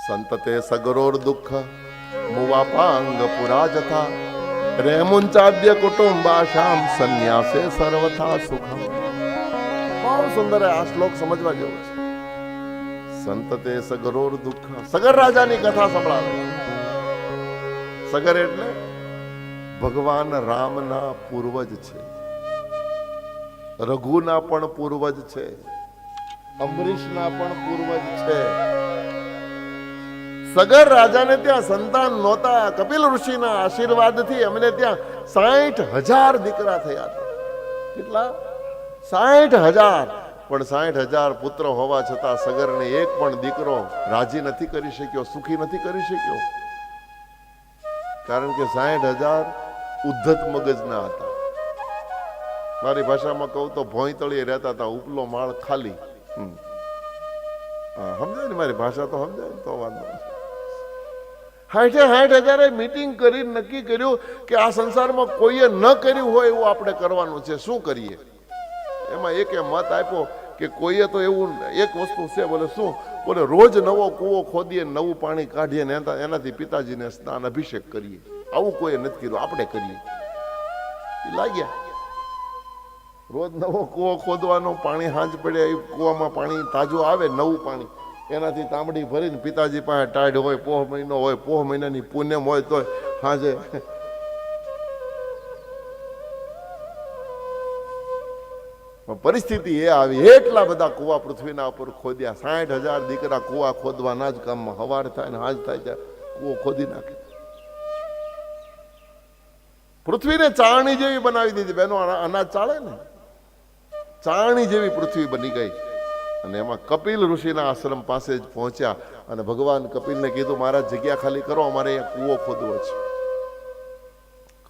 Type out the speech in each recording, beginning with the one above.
સંતતે સગરોર દુઃખ મુવાપાંગ પુરા જથા રેમુંચાદ્ય કુટુંબાશામ સંન્યાસે સર્વથા સુખમ બહુ સુંદર આ શ્લોક સમજવા જેવો છે સંતતે સગરોર દુઃખ સગર રાજાની કથા સંભળાવે સગર એટલે ભગવાન રામના પૂર્વજ છે રઘુના પણ પૂર્વજ છે અંબરીશના પણ પૂર્વજ છે સગર રાજાને ત્યાં સંતાન નહોતા. કપિલ ઋષિના આશીર્વાદથી એમને ત્યાં સાઠ હજાર દીકરા થયા હતા. કેટલા? સાઠ હજાર. પણ સાઠ હજાર પુત્ર હોવા છતાં સગરને એક પણ દીકરો રાજી નથી કરી શક્યો, સુખી નથી કરી શક્યો. કારણ કે સાઠ હજાર ઉદ્ધત મગજના હતા. મારી ભાષામાં કહું તો ભોંયતળીએ રહેતા હતા, ઉપલો માળ ખાલી. સમજાય ને મારી ભાષા તો સમજાય તો વાંધો સાઠ હાઠ હજારે મિટિંગ કરી નક્કી કર્યું કે આ સંસારમાં કોઈએ ન કર્યું હોય એવું આપણે કરવાનું છે. શું કરીએ? એમાં એકે મત આપ્યો કે કોઈએ તો એવું એક વસ્તુ છે, બોલે શું? બોલે રોજ નવો કૂવો ખોદીએ, નવું પાણી કાઢીએ ને એનાથી પિતાજીને સ્નાન અભિષેક કરીએ. આવું કોઈએ નથી કર્યું, આપણે કરીએ. લાગ્યા. રોજ નવો કૂવો ખોદવાનો, પાણી હાંજ પડે, એ કૂવામાં પાણી તાજું આવે, નવું પાણી. એનાથી તાંબડી ભરીને પિતાજી પાસે ટાઢ હોય, પોહ મહિનો હોય, પોહ મહિનાની પૂનમ હોય તો હાજે. પરિસ્થિતિ એ આવી, એટલા બધા કુવા પૃથ્વીના ઉપર ખોદ્યા. સાઠ હજાર દીકરા કુવા ખોદવાના જ કામમાં હવાર થાય ને હાજ થાય ત્યાં કૂવો ખોદી નાખે. પૃથ્વીને ચાળણી જેવી બનાવી દીધી. બેનો અના- અનાજ ચાળે ને? ચાળણી જેવી પૃથ્વી બની ગઈ. અને એમાં કપિલ ઋષિના આશ્રમ પાસે જ પહોંચ્યા અને ભગવાન કપિલને કીધું મારા જગ્યા ખાલી કરો, અમારે અહીંયા કૂવો ખોદવો છે.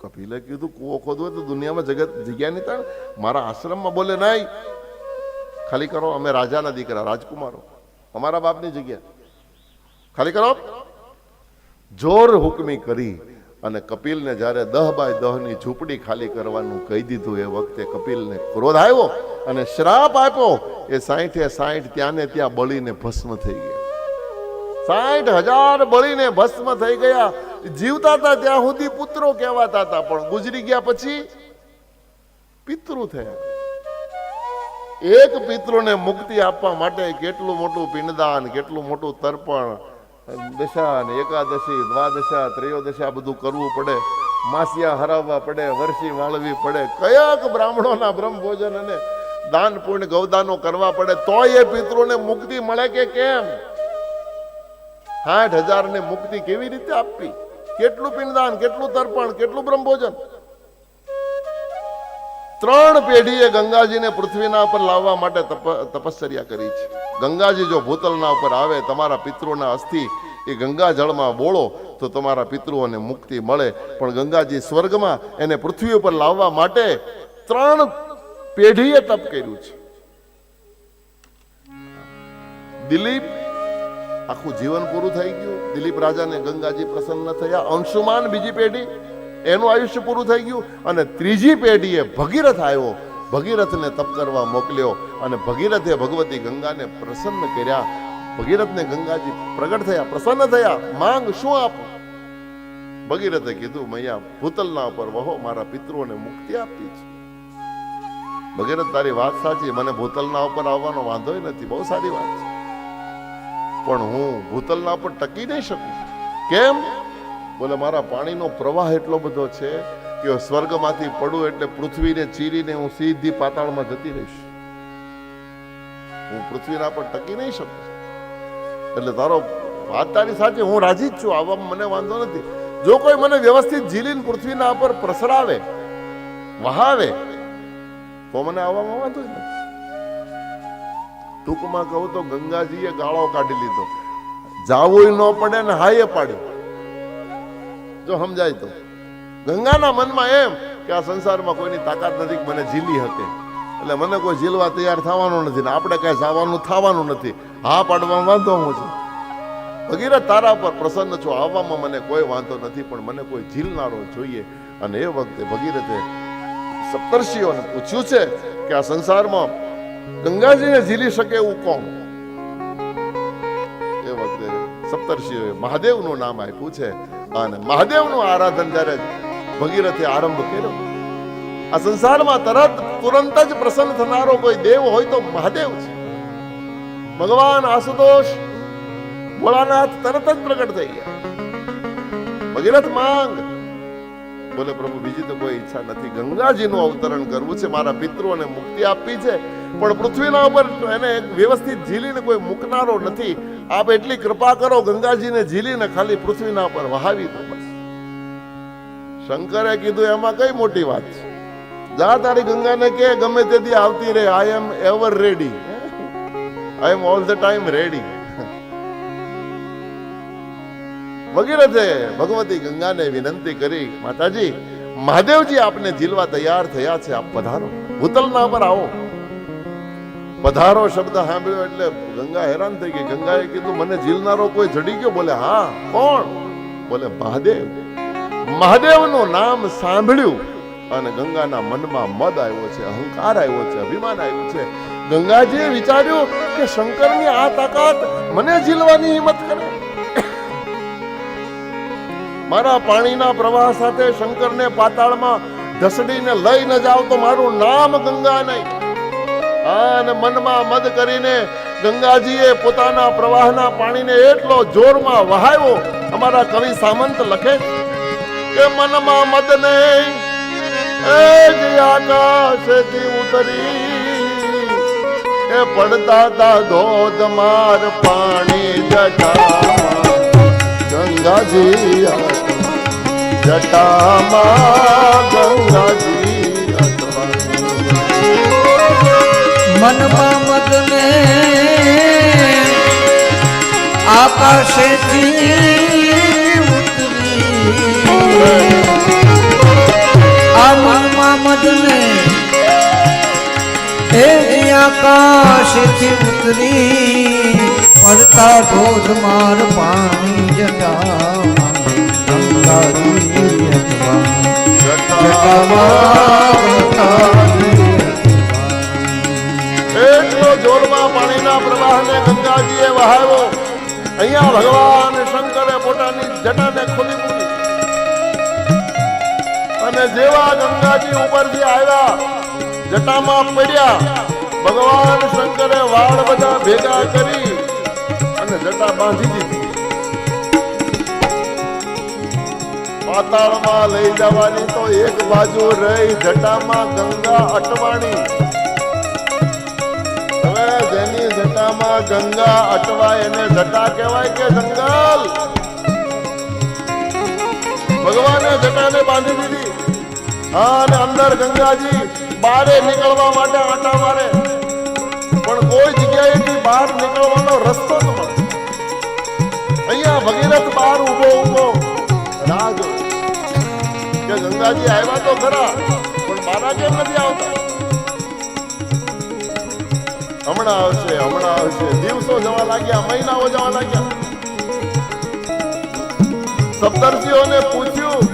કપિલે કીધું, કૂવો ખોદવો તો દુનિયામાં જગત જગ્યા નહીં તાણ, મારા આશ્રમમાં બોલે નહીં. ખાલી કરો, અમે રાજાના દીકરા, રાજકુમારો. અમારા બાપની જગ્યા. ખાલી કરો. જોર હુકમી કરી અને કપિલને જ્યારે દહ બાય દહની ઝૂંપડી ખાલી કરવાનું કહી દીધું એ વખતે કપિલને ક્રોધ આવ્યો. અને શ્રાપ આપ્યો એ સાઠે સાઠ ત્યાં ને ત્યાં બળીને ભસ્મ થઈ ગયા. સાઠ હજાર બળીને ભસ્મ થઈ ગયા. જીવતા હતા ત્યાં સુધી પુત્રો કહેવાતા હતા પણ ગુજરી ગયા પછી પિતૃ થયા. એક પિતૃને મુક્તિ આપવા માટે કેટલું મોટું પિંડદાન, કેટલું મોટું તર્પણ, દશા ને એકાદશી, દ્વાદશા, ત્રયોદશા બધું કરવું પડે. માસિયા હરાવવા પડે વર્ષી વાળવી પડે. કયાક બ્રાહ્મણોના બ્રહ્મ ભોજન અને દાન પુણ્ય ગૌદાનો કરવા પડે, તોય એ પિતૃને મુક્તિ મળે કે કેમ? સાઠ હજાર ને મુક્તિ કેવી રીતે આપવી? કેટલું પિંડદાન, કેટલું તર્પણ, કેટલું બ્રહ્મભોજન? ત્રણ પેઢીએ ગંગાજીને પૃથ્વીના ઉપર લાવવા માટે તપ- તપશ્ચર્યા કરી છે. ગંગાજી જો ભૂતલના ઉપર આવે, તમારા પિતૃના અસ્થિ એ ગંગા જળમાં બોળો, તો તમારા પિતૃઓને મુક્તિ મળે. પણ ગંગાજી સ્વર્ગમાં એને પૃથ્વી ઉપર લાવવા માટે ત્રણ પેઢીએ તપ કર્યું છે. દિલીપ આખું જીવન પૂરું થઈ ગયું. દિલીપ રાજાને ગંગાજી પ્રસન્ન થયા. અંશુમાન બીજી પેઢી, એનું આયુષ્ય પૂરું થઈ ગયું. અને ત્રીજી પેઢીએ ભગીરથ આવ્યો. ભગીરથને તપ કરવા મોકલ્યો અને ભગીરથે ભગવતી ગંગાને પ્રસન્ન કર્યા. ભગીરથને ગંગાજી પ્રગટ થયા, પ્રસન્ન થયા. માંગ શું આપ? ભગીરથે કીધું, મૈયા, ભૂતલના ઉપર વહો, મારા પિતૃઓને મુક્તિ આપી છે. ભગીરથ, તારી વાત સાચી. મને ભૂતલના ઉપર આવવાનો વાંધો નથી. બહુ સારી વાત છે. પણ હું ભૂતલના ઉપર ટકી નહીં શકું. કેમ? બોલે, મારા પાણીનો પ્રવાહ એટલો બધો છે કે સ્વર્ગમાંથી પડું એટલે પૃથ્વીને ચીરીને હું સીધી પાતાળમાં જતી રહીશ. હું પૃથ્વીના પર ટકી નહીં શકું. એટલે તારો વાત તારી સાચી. હું રાજી જ છું. આવવામાં મને વાંધો નથી. જો કોઈ મને વ્યવસ્થિત ઝીલીને પૃથ્વીના પર પ્રસરાવે, વહાવે તો આવવામાં વાંધો જ નથી. ટૂંકમાં કહું તો ગંગાજીએ ગાળો કાઢી લીધો. જાવું ન પડે ને હાયે પાડ્યું. જો સમજાય તો. ગંગાના મનમાં એમ કે આ સંસારમાં કોઈની તાકાત નથી મને ઝીલી હકે. એટલે મને કોઈ ઝીલવા તૈયાર થવાનું નથી ને આપણે કાંઈ જવાનું થવાનું નથી. હા પાડવામાં વાંધો હું છું. ભગીરથ તારા પર પ્રસન્ન છો. આવવામાં મને કોઈ વાંધો નથી, પણ મને કોઈ ઝીલનારો જોઈએ. અને એ વખતે ભગીરથે સપ્તર્ષિઓને પૂછ્યું છે કે આ સંસારમાં ગંગાજીને ઝીલી શકે એવું કોણ? એ વખતે સપ્તર્ષિઓએ મહાદેવનું નામ આપ્યું છે અને મહાદેવનું આરાધન જ્યારે ભગીરથે આરંભ કર્યો, આ સંસારમાં તરત તુરંત જ પ્રસન્ન થનારો કોઈ દેવ હોય તો મહાદેવ છે. ભગવાન આશુતોષ ભોળાનાથ તરત જ પ્રગટ થઈ ગયા. ભગીરથ માંગ બોલે પ્રભુ, બીજી તો કોઈ ઈચ્છા નથી. ગંગાજીનું અવતરણ કરવું છે, મારા પિતૃઓને મુક્તિ આપવી છે. પણ પૃથ્વીના ઉપર એને વ્યવસ્થિત ઝીલીને કોઈ મૂકનારો નથી. આપ એટલી કૃપા કરો, ગંગાજીને ઝીલીને ખાલી પૃથ્વીના ઉપર વહાવી દો બસ. શંકરે કીધું, એમાં કઈ મોટી વાત છે? જા તારી ગંગાને કે, ગમે તેથી આવતી રહે. I am ever ready I am all the time ready ભગીરથે Bhagwati ગંગાને વિનંતી કરી, માતાજી, મહાદેવજી આપને જીલવા તૈયાર થયા છે આપ પધારો. ભૂતલના પર આવો. પધારો શબ્દ સાંભળ્યો એટલે ગંગા હેરાન થઈ ગઈ. ગંગાએ કીધું, મને જીલનારો કોઈ જડી ગયો? બોલે, હા. કોણ? બોલે, મહાદેવ. મહાદેવનું નામ સાંભળ્યું અને ગંગાના મનમાં મદ આવ્યો છે, અહંકાર આવ્યો છે, અભિમાન આવ્યું છે. ગંગાજીએ વિચાર્યું કે શંકરની આ તાકાત મને ઝીલવાની હિંમત કરે મારા પાણીના પ્રવાહ સાથે શંકરને પાતાળમાં ઢસડીને લઈ ન જાવ તો મારું નામ ગંગા નહીં. અને મનમાં મદ કરીને ગંગાજીએ પોતાના પ્રવાહના પાણીને એટલો જોરમાં વહાવ્યો, અમારા કવિ સામંત લખે કે મનમાં મદ નહીં. એ જ આકાશથી ઉતરી, એ પડતા તા ધોધ માર પાણી જટા ગંગાજી જટામાં ગંગાજી. મનમાં મગને આકાશેથી આ મનમાં મદને એ આકાશથી ઉતરી, પડતા ધોધમાર પાણી જટામાં પાણીના પ્રવાહને ગંગાજીએ વહાવ્યો. અહીંયા ભગવાન ખોલી અને જેવા ગંગાજી ઉપરથી આવ્યા, જટામાં પડ્યા, ભગવાન શંકરે વાળ બધા ભેગા કરી અને જટા બાંધી દીધી. પાતાળમાં લઈ જવાની તો એક બાજુ રહી જટામાં ગંગા અટવાણી. હવે જેની જટામાં ગંગા અટવાય એને જટા કહેવાય કે જંગલ? ભગવાને જટાને બાંધી દીધી. હા, અને અંદર ગંગાજી બારે નીકળવા માટે આટા મારે. પણ કોઈ જગ્યાએથી બહાર નીકળવાનો રસ્તો ન અહીંયા ભગીરથ બહાર ઊભો ઊભો રાહ જોવે. કે ગંગાજી આવ્યા તો ખરા, પણ મારા કેમ નથી આવતા? હમણાં આવશે હમણાં આવશે. દિવસો જવા લાગ્યા, મહિનાઓ જવા લાગ્યા. સપ્તર્ષિઓને પૂછ્યું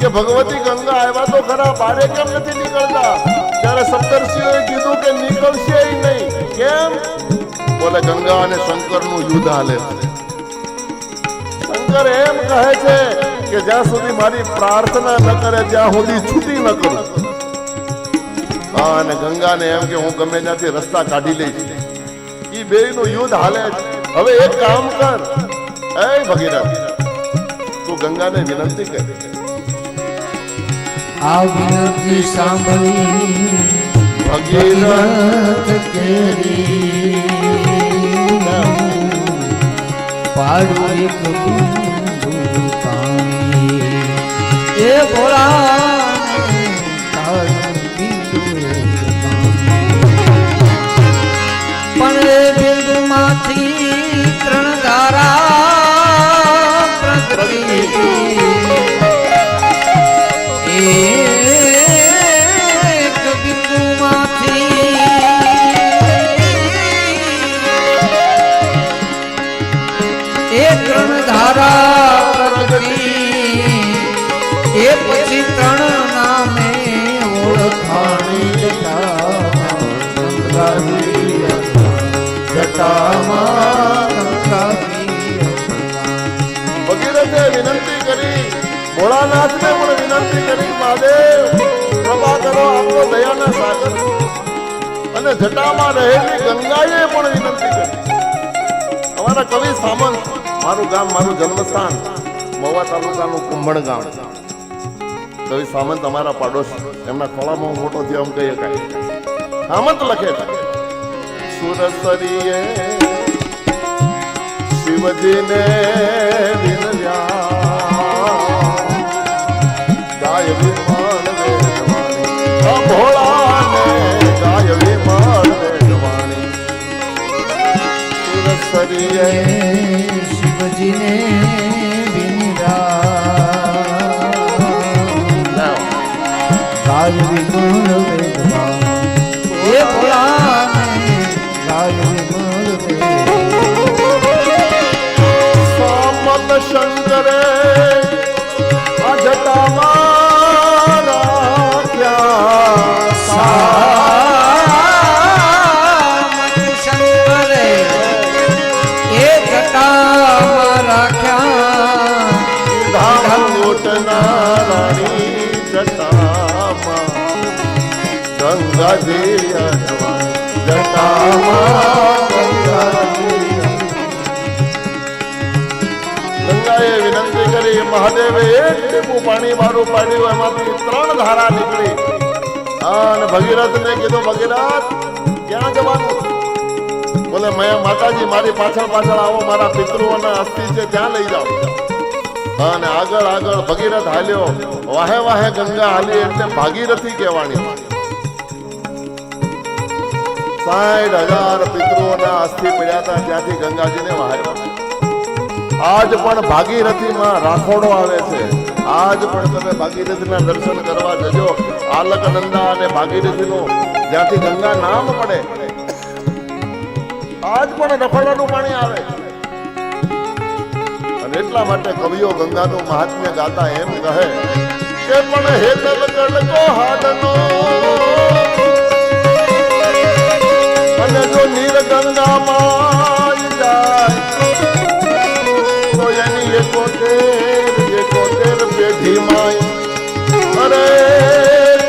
કે ભગવતી ગંગા આવ્યા તો ખરા, બારે કેમ નથી નીકળતા? ત્યારે સપ્તર્ષિઓએ કીધું કે નીકળશે નહીં. કેમ? બોલે, ગંગા અને શંકરનું યુદ્ધ હાલે શંકર એમ કહે છે કે જ્યાં સુધી મારી પ્રાર્થના ન કરે ત્યાં સુધી છૂટી ન કરું. હા અને ગંગાને એમ કે હું ગમે ત્યાંથી રસ્તા કાઢી લઈશ. ઈ બે નું યુદ્ધ હાલે હવે એક કામ કર. એ ભગીરથ તું ગંગાને વિનંતી કર. આ વિનંતી સાંભળી ભગીરથ કેરી. પાડું એક. એ ભોળા ભોળાનાથને પણ વિનંતી કરી, મહાદેવ કૃપા કરો આપણો દયાના સાગર અને જટામાં રહેલી ગંગાએ પણ વિનંતી કરી. અમારા કવિ સામંત, મારું ગામ, મારું જન્મસ્થાન, મહુવા તાલુકાનું કુંભણ ગામ. કવિ સામંત અમારા પાડોશ, એમના ખોળામાં મોટો થયો એમ કહી શકાય. સામંત લખે સુરસરીએ શિવજીને વિનવ્યા શિવજીને વિનિરા ગાય વિમળ રાણી જટામાં ગંગાજી જટામાં ગંગાએ વિનંતી કરી, મહાદેવે એક ટીપું પાણી મારું પાડ્યું, એમાંથી ત્રણ ધારા નીકળી. અને ભગીરથને કીધું, ભગીરથ, ક્યાં જવાનું? બોલે, મેં માતાજી, મારી પાછળ પાછળ આવો, મારા પિતૃઓના અસ્થિ છે, ત્યાં લઈ જાઓ. અને આગળ આગળ ભગીરથ હાલ્યો. વાહે વાહે ગંગા હાલી એટલે ભાગીરથી કહેવાની સાઠ હજાર પિતૃઓના અસ્થિ પડ્યા હતા, ત્યાંથી ગંગાજીને વહાવ્યા આજ પણ ભાગીરથીમાં રાખોડો આવે છે. આજ પણ તમે ભાગીરથીના દર્શન કરવા જજો. આલકનંદા અને ભાગીરથીનું, જ્યાંથી ગંગા નામ પડે. આજ પણ રખોડાનું પાણી આવે. એટલા માટે કવિઓ ગંગાનું મહાત્મ્ય ગાતા એમ કહે કે પણ હેતલ ગળકો હાડનો. અને જો નીર ગંગામાં જાય, તો એની એકોતેર એકોતેર પેઢીમાં અરે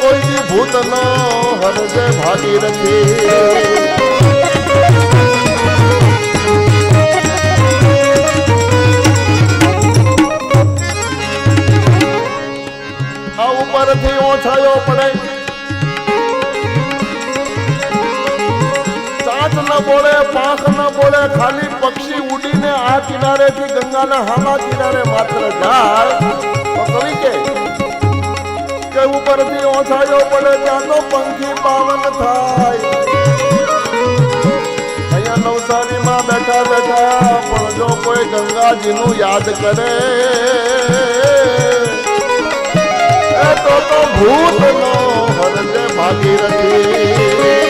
કોઈ ભૂત ન હરજે ભાગીરથી ગંગાના હામા કિનારે માત્ર જાય તો કવિ કે કે ઉપરથી ઓછાયો પડે ત્યાં તો પંખી પાવન થાય. અહીંયા નવસારીમાં બેઠા બેઠા પણ જો કોઈ ગંગાજીનું યાદ કરે, એ તો તો ભૂત નો હરજે ભાગીરથી